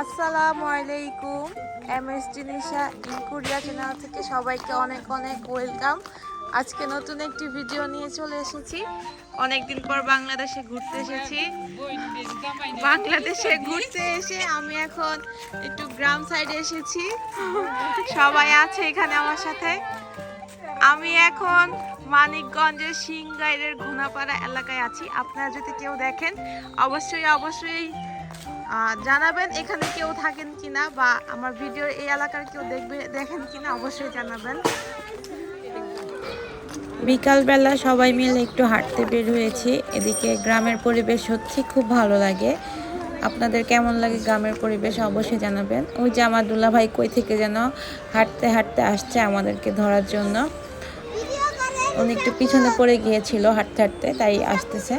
আসসালামু আলাইকুম। M S জিনিসা ইনকুরিয়া চ্যানেল থেকে সবাইকে অনেক অনেক ওয়েলকাম আজকে নতুন একটি ভিডিও নিয়ে চলে এসেছি। অনেকদিন পর বাংলাদেশে ঘুরতে এসেছি। বাংলাদেশে ঘুরতে এসে আমি এখন একটু গ্রাম সাইডে এসেছি। সবাই আছে এখানে আমার সাথে। আমি এখন মানিকগঞ্জের সিংগাইরের ঘুনাপাড়া এলাকায় আছি। আপনারা যদি কেউ দেখেন, অবশ্যই অবশ্যই জানাবেন এখানে কেউ থাকেন কিনা বা আমার ভিডিওর এই এলাকার কেউ দেখবে, দেখেন কিনা, অবশ্যই জানাবেন। বিকালবেলা সবাই মিলে একটু হাঁটতে বের হয়েছি। এদিকে গ্রামের পরিবেশ সত্যি খুব ভালো লাগে। আপনাদের কেমন লাগে গ্রামের পরিবেশ অবশ্যই জানাবেন। ওই যে আমার দুলাভাই কই থেকে যেন হাঁটতে হাঁটতে আসছে আমাদেরকে ধরার জন্য। উনি একটু পিছনে পড়ে গিয়েছিল হাঁটতে হাঁটতে, তাই আসতেছে।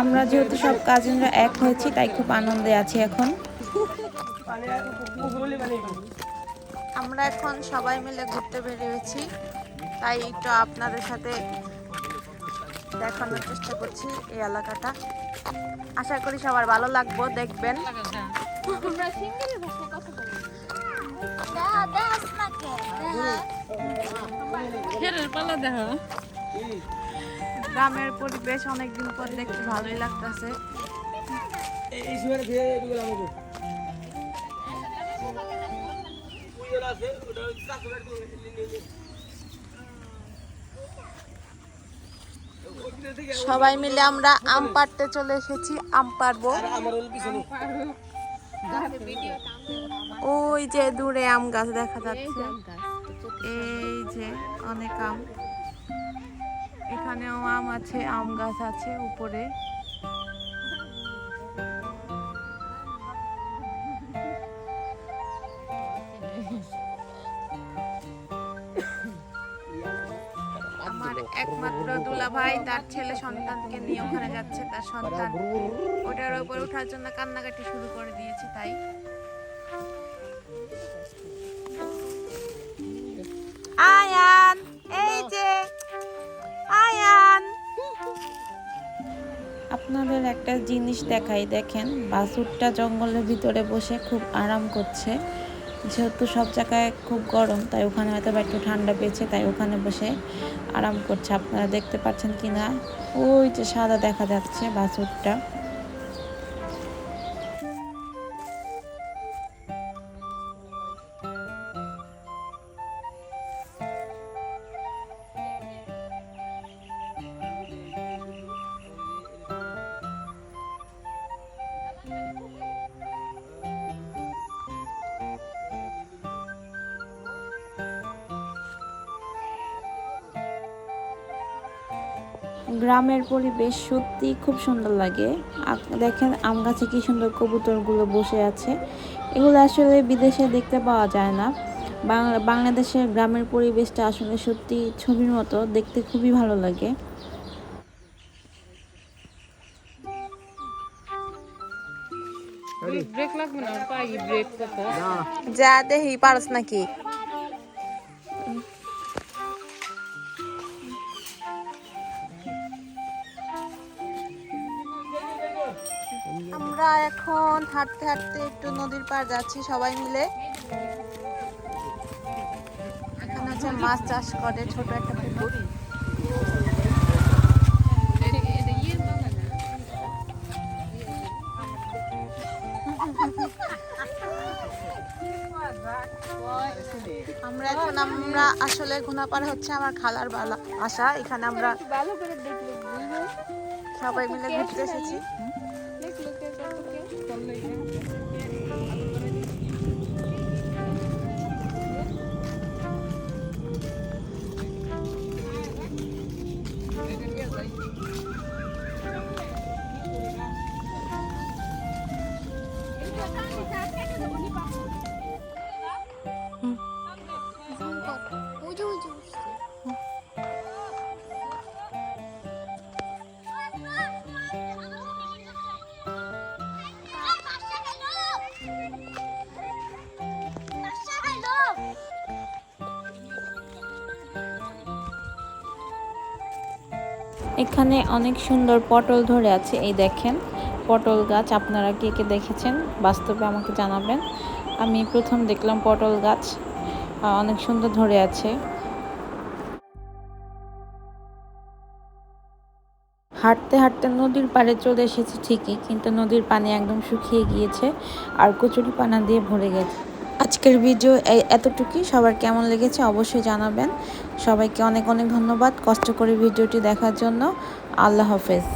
আমরা যেহেতু সব কাজিনরা এক হয়েছি তাই খুব আনন্দে আছি এখন। আমরা এখন সবাই মিলে ঘুরতে বেরিয়েছি তাই একটু আপনাদের সাথে দেখানোর চেষ্টা করছি এই এলাকাটা। আশা করি সবার ভালো লাগবো দেখবেন। গ্রামের পরিবেশ অনেকদিন পর দেখতে ভালোই লাগতেছে। সবাই মিলে আমরা আম পাড়তে চলে এসেছি, আম পাড়বো। ওই যে দূরে আম গাছ দেখা যাচ্ছে। এই যে অনেক আম। এখানেও আম আছে, আম গাছ আছে উপরে। আমার একমাত্র দুলা ভাই তার ছেলে সন্তানকে নিয়ে ওখানে যাচ্ছে, তার সন্তান। ওটার উপর ওঠার জন্য কান্নাকাটি শুরু করে দিয়েছে, তাই। একটা জিনিস দেখাই, দেখেন। বাসুরটা জঙ্গলের ভিতরে বসে খুব আরাম করছে। যেহেতু সব জায়গায় খুব গরম, তাই ওখানে হয়তো বা একটু ঠান্ডা পেয়েছে, তাই ওখানে বসে আরাম করছে। আপনারা দেখতে পাচ্ছেন কি না ওই যে সাদা দেখা যাচ্ছে বাসুরটা। গ্রামের পরিবেশ সত্যি খুব সুন্দর লাগে। দেখেন আম গাছে কি সুন্দর কবুতরগুলো বসে আছে। এগুলো আসলে বিদেশে দেখতে পাওয়া যায় না। বাংলা বাংলাদেশের গ্রামের পরিবেশটা আসলে সত্যি ছবির মতো দেখতে খুবই ভালো লাগে। ব্রেক লাগবে না পাই ব্রেক কত যা দেহি পারস নাকি? এখন হাঁটতে হাঁটতে একটু নদীর পার যাচ্ছি সবাই মিলে। এখানে হচ্ছে মাছ চাষ করে ছোট একটা পুকুর। আমরা এখন আমরা আসলে ঘুনাপাড়া হচ্ছে আমার খালার বালা বাসা এখানে আমরা সবাই মিলে ঘুরতে এসেছি। দেখলে কে কত কে চললে এখানে অনেক সুন্দর পটল ধরে আছে, এই দেখেন। পটল গাছ, আপনারা কে কে দেখেছেন? বাস্তবে আমাকে জানাবেন। আমি প্রথম দেখলাম পটল গাছ অনেক সুন্দর ধরে আছে। হাঁটতে হাঁটতে নদীর পাড়ে চলে এসেছি ঠিকই, কিন্তু নদীর পানি একদম শুকিয়ে গিয়েছে আর কচুরি পানা দিয়ে ভরে গেছে। আজকের ভিডিও এতটুকুই। সবার কেমন লেগেছে অবশ্যই জানাবেন। সবাইকে অনেক অনেক ধন্যবাদ কষ্ট করে ভিডিওটি দেখার জন্য। আল্লাহ হাফেজ।